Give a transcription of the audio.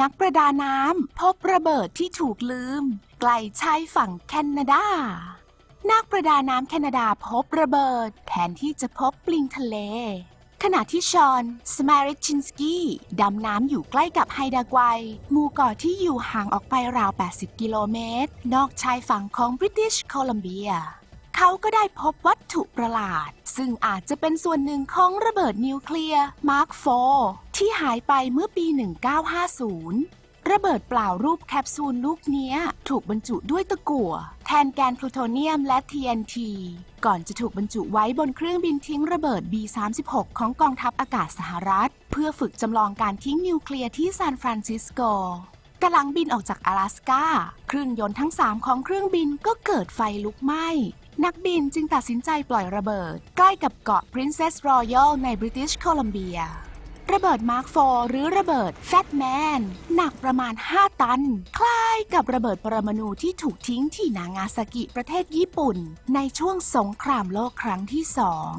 นักประดาน้ำพบระเบิดที่ถูกลืม ไกลชายฝั่งแคนาดา นักประดาน้ำแคนาดาพบระเบิด แทนที่จะพบปลิงทะเล ขณะที่ชอน สมาริชินสกี้ดำน้ำอยู่ใกล้กับไฮดากวัยหมู่เกาะที่อยู่ห่างออกไปราว 80 กิโลเมตร นอกชายฝั่งของบริติชโคลัมเบีย เขาก็ได้พบวัตถุประหลาด ซึ่งอาจจะเป็นส่วนหนึ่งของระเบิดนิวเคลียร์มาร์คโฟที่หายไปเมื่อปี 1950 ระเบิดเปล่ารูปแคปซูลลูกเนี้ยถูกบรรจุด้วยตะกั่ว แทนแกนพลูโทเนียมและ TNT ก่อนจะถูกบรรจุไว้บนเครื่องบินทิ้งระเบิด B-36 ของกองทัพอากาศสหรัฐ เพื่อฝึกจำลองการทิ้งนิวเคลียร์ที่ซานฟรานซิสโก กต่ลังบินออกจาก阿拉斯กาเครื่องยนต์ทั้ง 3 ของเครื่องบินก็เกิดไฟลุกไหม้ นักบินจึงตัดสินใจปล่อยระเบิด ใกล้กับเกาะ Princess Royal ในบริติชโคลัมเบีย ระเบิดมาร์กโฟหรือระเบิดแฟตแมนหนักประมาณ 5 ตัน คล้ายกับระเบิดปรมาณูที่ถูกทิ้งที่นางาซากิประเทศญี่ปุ่น ในช่วงสงครามโลกครั้งที่สอง